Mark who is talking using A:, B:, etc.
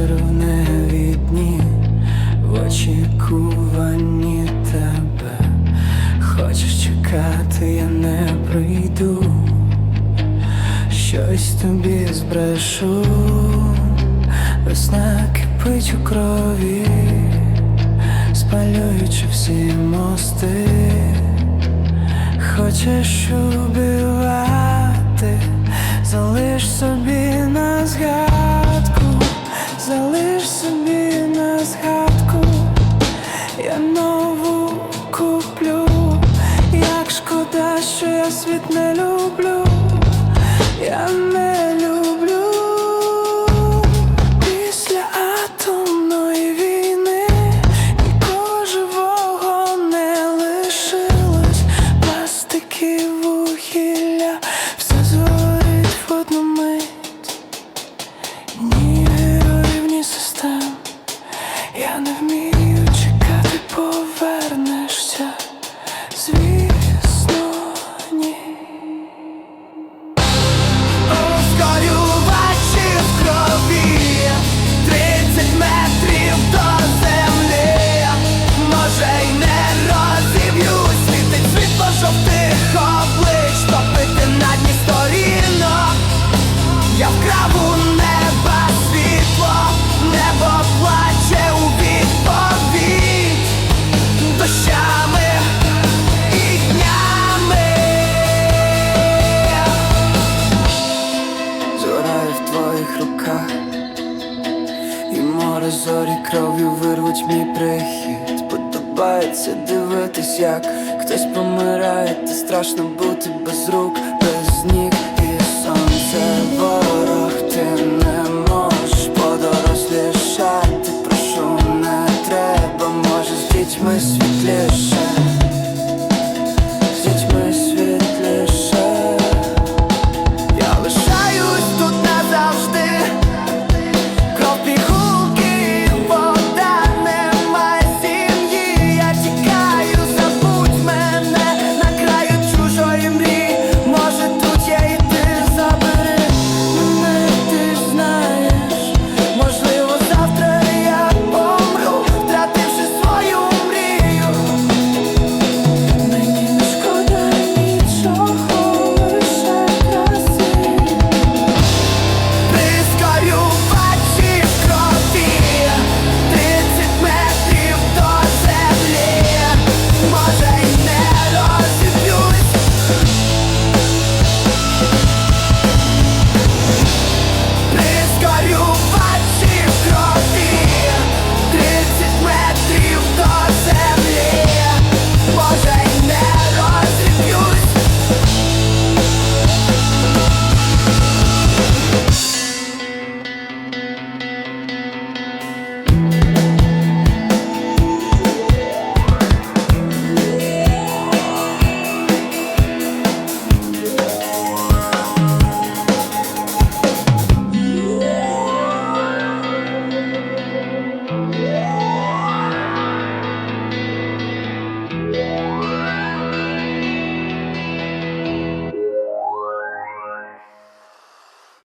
A: червневі дні в очікуванні тебе. Хочеш чекати, я не прийду, щось тобі збрешу, весна кипить у крові, спалюючи всі мости. Хочеш убивати, залиш собі світ не люблю, я
B: Небо плаче у відповідь дощами і днями.
A: Зоряє в твоїх руках, і море зорі кров'ю вирвуть мій прихід. Подобається як хтось помирає, та страшно бути без рук, без ніг.